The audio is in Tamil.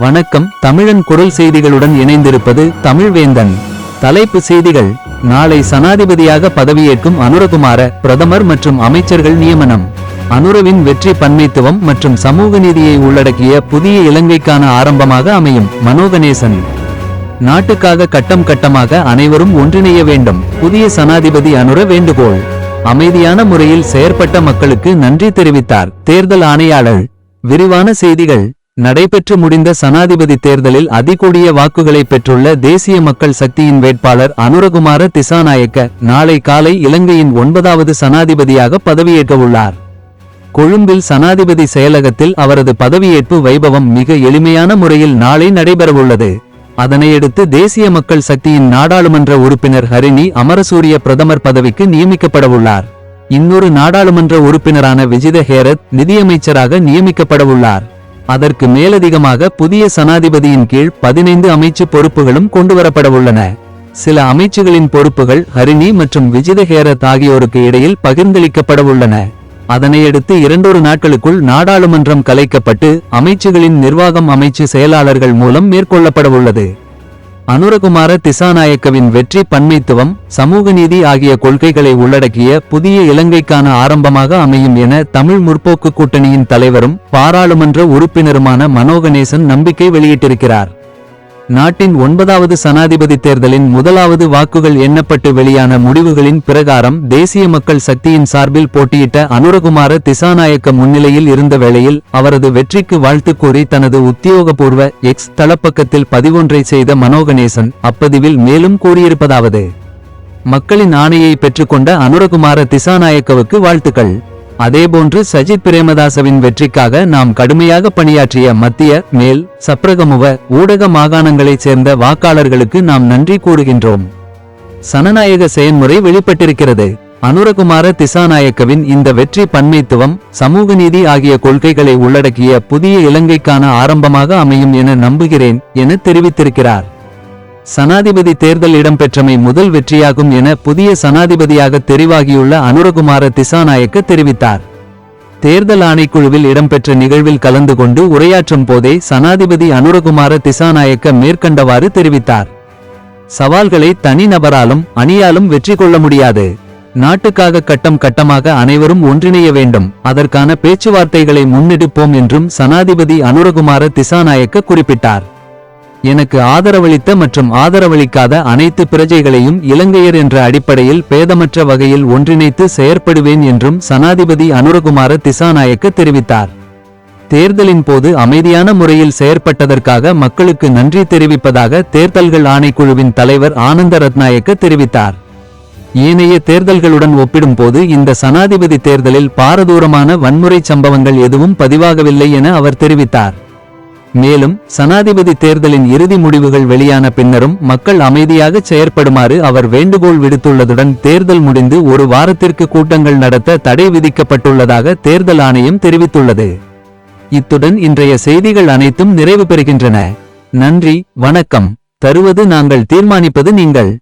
வணக்கம் தமிழன் குரல் செய்திகளுடன் இணைந்திருப்பது தமிழ்வேந்தன். தலைப்பு செய்திகள் நாளை சனாதிபதியாக பதவியேற்கும் அனுரகுமார பிரதமர் மற்றும் அமைச்சர்கள் நியமனம். அனுரவின் வெற்றி பன்மைத்துவம் மற்றும் சமூக நீதியை உள்ளடக்கிய புதிய இலங்கைக்கான ஆரம்பமாக அமையும் மனோகணேசன். நாட்டுக்காக கட்டம் கட்டமாக அனைவரும் ஒன்றிணைய வேண்டும் புதிய சனாதிபதி அனுர வேண்டுகோள். அமைதியான முறையில் செயற்பட்ட மக்களுக்கு நன்றி தெரிவித்தார் தேர்தல் ஆணையாளர். விரிவான செய்திகள் நடைபெற்று முடிந்த சனாதிபதி தேர்தலில் அதிகூடிய வாக்குகளை பெற்றுள்ள தேசிய மக்கள் சக்தியின் வேட்பாளர் அனுரகுமார திசாநாயக்க நாளை காலை இலங்கையின் ஒன்பதாவது சனாதிபதியாக பதவியேற்க உள்ளார். கொழும்பில் சனாதிபதி செயலகத்தில் அவரது பதவியேற்பு வைபவம் மிக எளிமையான முறையில் நாளை நடைபெறவுள்ளது. அதனையடுத்து தேசிய மக்கள் சக்தியின் நாடாளுமன்ற உறுப்பினர் ஹரிணி அமரசூரிய பிரதமர் பதவிக்கு நியமிக்கப்படவுள்ளார். இன்னொரு நாடாளுமன்ற உறுப்பினரான விஜித ஹேரத் நிதியமைச்சராக நியமிக்கப்படவுள்ளார். அதற்கு மேலதிகமாக புதிய சனாதிபதியின் கீழ் பதினைந்து அமைச்சு பொறுப்புகளும் கொண்டுவரப்படவுள்ளன. சில அமைச்சுகளின் பொறுப்புகள் ஹரிணி மற்றும் விஜித ஹேரத் ஆகியோருக்கு இடையில் பகிர்ந்தளிக்கப்படவுள்ளன. அதனையடுத்து இரண்டொரு நாட்களுக்குள் நாடாளுமன்றம் கலைக்கப்பட்டு அமைச்சுகளின் நிர்வாகம் அமைச்சு செயலாளர்கள் மூலம் மேற்கொள்ளப்படவுள்ளது. அனுரகுமார திசாநாயக்கவின் வெற்றி பன்மைத்துவம் சமூக நீதி ஆகிய கொள்கைகளை உள்ளடக்கிய புதிய இலங்கைக்கான ஆரம்பமாக அமையும் என தமிழ் முற்போக்கு கூட்டணியின் தலைவரும் பாராளுமன்ற உறுப்பினருமான மனோகணேசன் நம்பிக்கை வெளியிட்டிருக்கிறார். நாட்டின் ஒன்பதாவது சனாதிபதி தேர்தலின் முதலாவது வாக்குகள் எண்ணப்பட்டு வெளியான முடிவுகளின் பிரகாரம் தேசிய மக்கள் சக்தியின் சார்பில் போட்டியிட்ட அனுரகுமார திசாநாயக்க முன்னிலையில் இருந்த வேளையில் அவரது வெற்றிக்கு வாழ்த்து கூறி தனது உத்தியோகபூர்வ எக்ஸ் தளப்பக்கத்தில் பதிவொன்றை செய்த மனோகணேசன் அப்பதிவில் மேலும் கூறியிருப்பதாவது. மக்களின் ஆணையை பெற்றுக்கொண்ட அனுரகுமார திசாநாயக்கவுக்கு வாழ்த்துக்கள். அதேபோன்று சஜித் பிரேமதாசவின் வெற்றிக்காக நாம் கடுமையாக பணியாற்றிய மத்திய மேல் சப்ரகமுவ ஊடக மாகாணங்களைச் சேர்ந்த வாக்காளர்களுக்கு நாம் நன்றி கூறுகின்றோம். சனநாயக செயன்முறை வெளிப்பட்டிருக்கிறது. அனுரகுமார திசாநாயக்கவின் இந்த வெற்றி பன்மைத்துவம் சமூக நீதி ஆகிய கொள்கைகளை உள்ளடக்கிய புதிய இலங்கைக்கான ஆரம்பமாக அமையும் என நம்புகிறேன் என தெரிவித்திருக்கிறார். சனாதிபதி தேர்தல் இடம்பெற்றமை முதல் வெற்றியாகும் என புதிய சனாதிபதியாக தெரிவாகியுள்ள அனுரகுமார திசாநாயக்க தெரிவித்தார். தேர்தல் ஆணைக்குழுவில் இடம்பெற்ற நிகழ்வில் கலந்து கொண்டு உரையாற்றும் போதே சனாதிபதி அனுரகுமார திசாநாயக்க மேற்கண்டவாறு தெரிவித்தார். சவால்களை தனிநபராலும் அணியாலும் வெற்றி கொள்ள முடியாது. நாட்டுக்காக கட்டம் கட்டமாக அனைவரும் ஒன்றிணைய வேண்டும். அதற்கான பேச்சுவார்த்தைகளை முன்னெடுப்போம் என்றும் சனாதிபதி அனுரகுமார திசாநாயக்க குறிப்பிட்டார். எனக்கு ஆதரவளித்த மற்றும் ஆதரவளிக்காத அனைத்து பிரஜைகளையும் இலங்கையர் என்ற அடிப்படையில் பேதமற்ற வகையில் ஒன்றிணைத்து செயற்படுவேன் என்றும் சனாதிபதி அனுரகுமார திசாநாயக்க தெரிவித்தார். தேர்தலின் போது அமைதியான முறையில் செயற்பட்டதற்காக மக்களுக்கு நன்றி தெரிவிப்பதாக தேர்தல்கள் ஆணைக்குழுவின் தலைவர் ஆனந்த ரத்நாயக்க தெரிவித்தார். ஏனைய தேர்தல்களுடன் ஒப்பிடும்போது இந்த சனாதிபதி தேர்தலில் பாரதூரமான வன்முறை சம்பவங்கள் எதுவும் பதிவாகவில்லை என அவர் தெரிவித்தார். மேலும் சனாதிபதி தேர்தலின் இறுதி முடிவுகள் வெளியான பின்னரும் மக்கள் அமைதியாக செயற்படுமாறு அவர் வேண்டுகோள் விடுத்துள்ளதுடன் தேர்தல் முடிந்து ஒரு வாரத்திற்கு கூட்டங்கள் நடத்த தடை விதிக்கப்பட்டுள்ளதாக தேர்தல் ஆணையம் தெரிவித்துள்ளது. இத்துடன் இன்றைய செய்திகள் அனைத்தும் நிறைவு பெறுகின்றன. நன்றி வணக்கம். தருவது நாங்கள் தீர்மானிப்பது நீங்கள்.